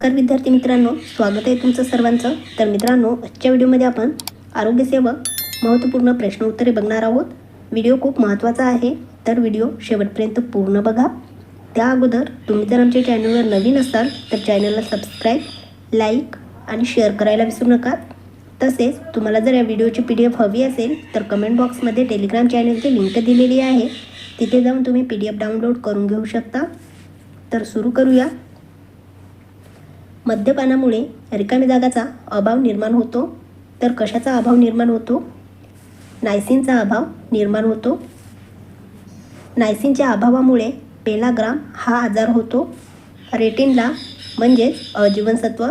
तर विद्यार्थी मित्रांनो स्वागत आहे तुमचं सर्वांचं. तर मित्रांनो आजच्या व्हिडिओमध्ये आपण आरोग्यसेवक महत्त्वपूर्ण प्रश्न उत्तरे बघणार आहोत. व्हिडिओ खूप महत्त्वाचा आहे तर व्हिडिओ शेवटपर्यंत पूर्ण बघा. त्या अगोदर तुम्ही जर आमच्या चॅनलवर नवीन असाल तर चॅनलला सबस्क्राईब लाईक आणि शेअर करायला विसरू नका. तसेच तुम्हाला जर या व्हिडिओची पी डी एफ हवी असेल तर कमेंट बॉक्समध्ये टेलिग्राम चॅनलची लिंक दिलेली आहे. तिथे जाऊन तुम्ही पी डी एफ डाउनलोड करून घेऊ शकता. तर सुरू करूया. मद्यपानामुळे रिकामी जागाचा अभाव निर्माण होतो. तर कशाचा अभाव निर्माण होतो? नायसिनचा अभाव निर्माण होतो. नायसिनच्या अभावामुळे पेलाग्राम हा आजार होतो. रेटिनला म्हणजेच अजीवनसत्व.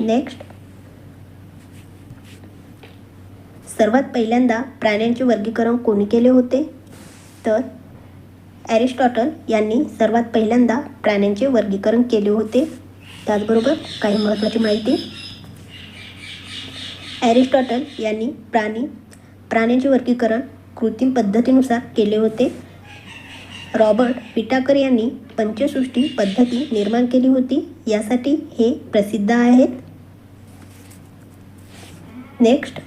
नेक्स्ट. सर्वात पहिल्यांदा प्राण्यांचे वर्गीकरण कोणी केले होते? तर ॲरिस्टॉटल यांनी सर्वात पहिल्यांदा प्राण्यांचे वर्गीकरण केले होते. त्याचबरोबर काही महत्त्वाची माहिती. ॲरिस्टॉटल यांनी प्राणी प्राण्यांचे वर्गीकरण कृत्रिम पद्धतीनुसार केले होते. रॉबर्ट विटाकर यांनी पंचसृष्टी पद्धती निर्माण केली होती. यासाठी हे प्रसिद्ध आहेत. नेक्स्ट.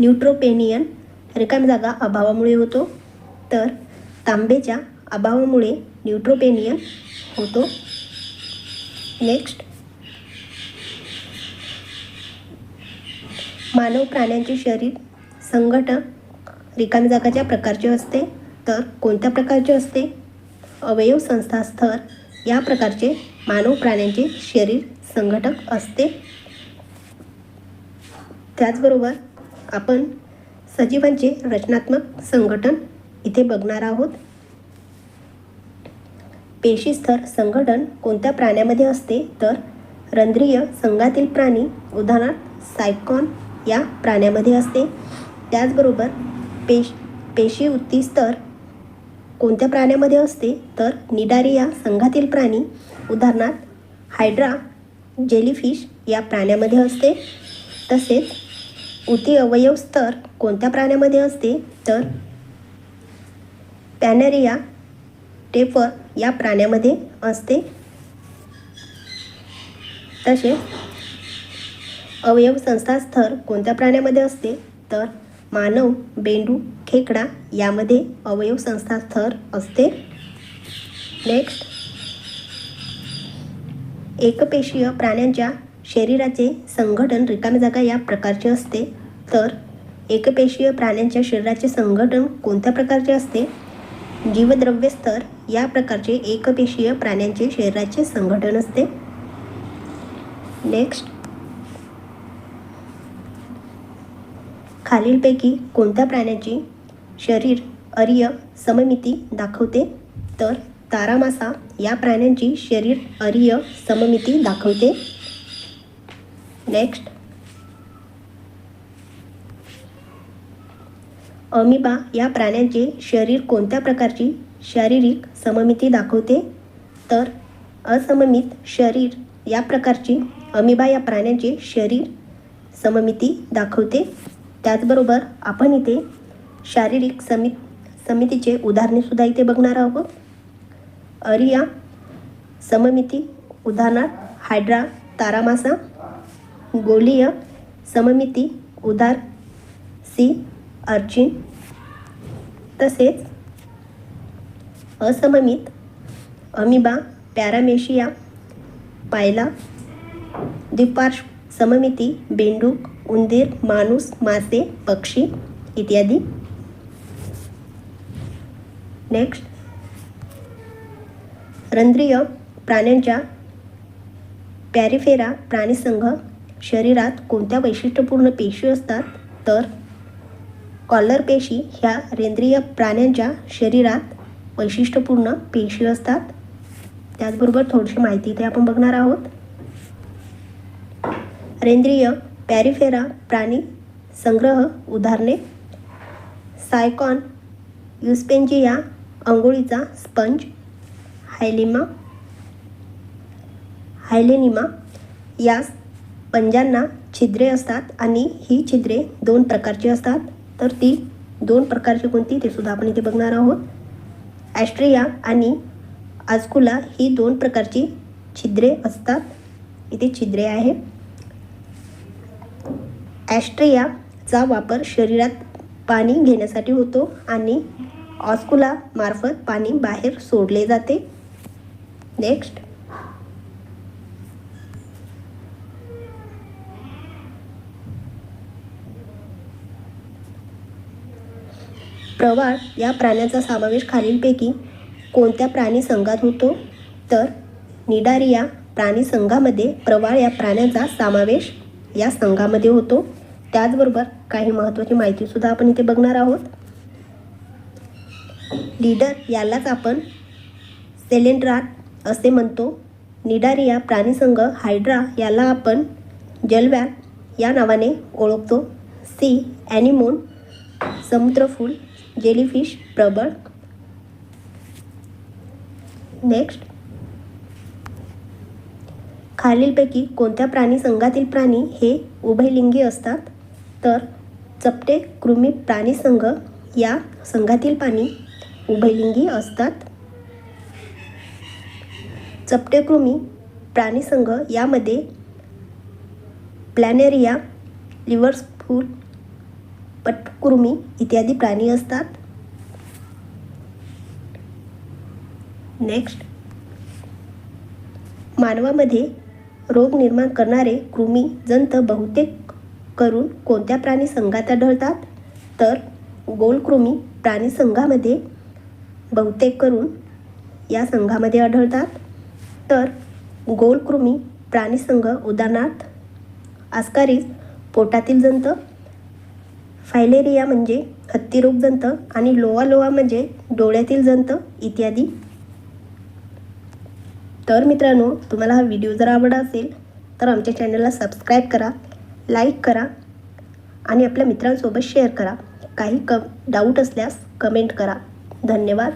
न्यूट्रोपेनियन रिकाम जागा अभावामुळे होतो. तर तांबेच्या अभावामुळे न्यूट्रोपेनियन होतो. नेक्स्ट. मानव प्राण्यांचे शरीर संघटन रिकाम जागाच्या प्रकारचे असते. तर कोणत्या प्रकारचे असते? अवयव संस्था स्तर या प्रकारचे मानव प्राण्यांचे शरीर संघटक असते. त्याचबरोबर आपण सजीवांचे रचनात्मक संघटन इथे बघणार आहोत. पेशी स्तर संघटन कोणत्या प्राण्यामध्ये असते? तर रंध्रीय संघातील प्राणी उदाहरणार्थ सायकॉन या प्राण्यामध्ये असते. त्याचबरोबर पेश पेशी उत्ती स्तर कोणत्या प्राण्यामध्ये असते? तर निडारिया संघातील प्राणी उदाहरणार्थ हायड्रा जेलीफिश या प्राण्यामध्ये असते. तसेच उती अवयव स्तर कोणत्या प्राण्यामध्ये असते? तर पॅनरिया टेफर या प्राण्यामध्ये असते. तसेच अवयव संस्था स्तर कोणत्या प्राण्यामध्ये असते? तर मानव बेंडू खेकडा यामध्ये अवयव संस्था स्तर असते. नेक्स्ट एकपेशीय प्राण्यांच्या शरीराचे संघटन रिकामी जागा या प्रकारचे असते. तर एकपेशीय प्राण्यांच्या शरीराचे संघटन कोणत्या प्रकारचे असते? जीवद्रव्य स्तर या प्रकारचे एकपेशीय प्राण्यांचे शरीराचे संघटन असते. नेक्स्ट खालीलपैकी कोणत्या प्राण्याची शरीर अर्य सममिती दाखवते? तर तारामासा या प्राण्यांची शरीर अर्य सममिती दाखवते. नेक्स्ट अमिबा या प्राण्यांचे शरीर कोणत्या प्रकारची शारीरिक सममिती दाखवते? तर असममित शरीर या प्रकारची अमिबा या प्राण्यांचे शरीर सममिती दाखवते. त्याचबरोबर आपण इथे शारीरिक समित समितीचे उदाहरणेसुद्धा इथे बघणार आहोत. अरिया सममिती उदाहरणार्थ हायड्रा तारामासा गोलीय सममिती उदार सी अर्चिन तसेच असममित अमिबा पॅरामेशिया पायला द्विपार्श्व सममिती बेंडूक उंदीर माणूस मासे पक्षी इत्यादी. नेक्स्ट रंध्रीय प्राण्यांच्या पॅरिफेरा प्राणीसंघ शरीरात कोणत्या वैशिष्ट्यपूर्ण पेशी असतात? तर कॉलर पेशी ह्या रेंद्रिय प्राण्यांच्या शरीरात वैशिष्ट्यपूर्ण पेशी असतात. त्याचबरोबर थोडीशी माहिती इथे आपण बघणार आहोत. रेंद्रिय पॅरिफेरा प्राणी संग्रह उदाहरणे. सायकॉन युस्पेंजिया अंघोळीचा स्पंज हायलिमा हायलेनिमा या पंजांना छिद्रे असतात आणि ही छिद्रे दोन प्रकारची असतात. तर ती दोन प्रकारची कोणती ते सुद्धा आपण इथे बघणार आहोत. ॲस्ट्रिया आणि आजकुला ही दोन प्रकारची छिद्रे असतात. इथे छिद्रे आहे. ॲस्ट्रियाचा वापर शरीरात पाणी घेण्यासाठी होतो आणि ऑस्कुला मार्फत पाणी बाहेर सोडले जाते. नेक्स्ट प्रवाळ या प्राण्याचा समावेश खालीलपैकी कोणत्या प्राणी संघात होतो? तर निडारिया प्राणी संघामध्ये प्रवाळ या प्राण्याचा समावेश या संघामध्ये होतो. त्याचबरोबर काही महत्त्वाची माहितीसुद्धा आपण इथे बघणार आहोत. लीडर यालाच आपण सेलेंड्राट असे म्हणतो. निडारिया प्राणीसंघ हायड्रा याला आपण जलव्याल या नावाने ओळखतो. सी ॲनिमोन समुद्रफूल जेलीफिश प्रबळ नेक्स्ट खालीलपैकी कोणत्या प्राणी संघातील प्राणी हे उभयलिंगी असतात? तर चपटे कृमी प्राणी संघ या संघातील प्राणी उभयलिंगी असतात. चपटे कृमी प्राणी संघ यामध्ये प्लॅनेरिया लिव्हर्सफूल कुर्मी इत्यादी प्राणी असतात. नेक्स्ट मानवामध्ये रोग निर्माण करणारे कृमी जंत बहुतेक करून कोणत्या प्राणी संघात आढळतात? तर गोलकृमी प्राणी संघामध्ये बहुतेक करून या संघामध्ये आढळतात. तर गोलकृमी प्राणीसंघ उदाहरणार्थ आस्कारीज पोटातील जंत फायलेरिया म्हणजे हत्तीरोग जंत आणि लोवा लोवा म्हणजे डोळ्यातील जंत इत्यादी. तर मित्रांनो तुम्हाला हा व्हिडिओ जर आवडला असेल तर आमच्या चॅनलला सबस्क्राईब करा लाईक करा आणि आपल्या मित्रांसोबत शेअर करा. काही क डाऊट असल्यास कमेंट करा. धन्यवाद.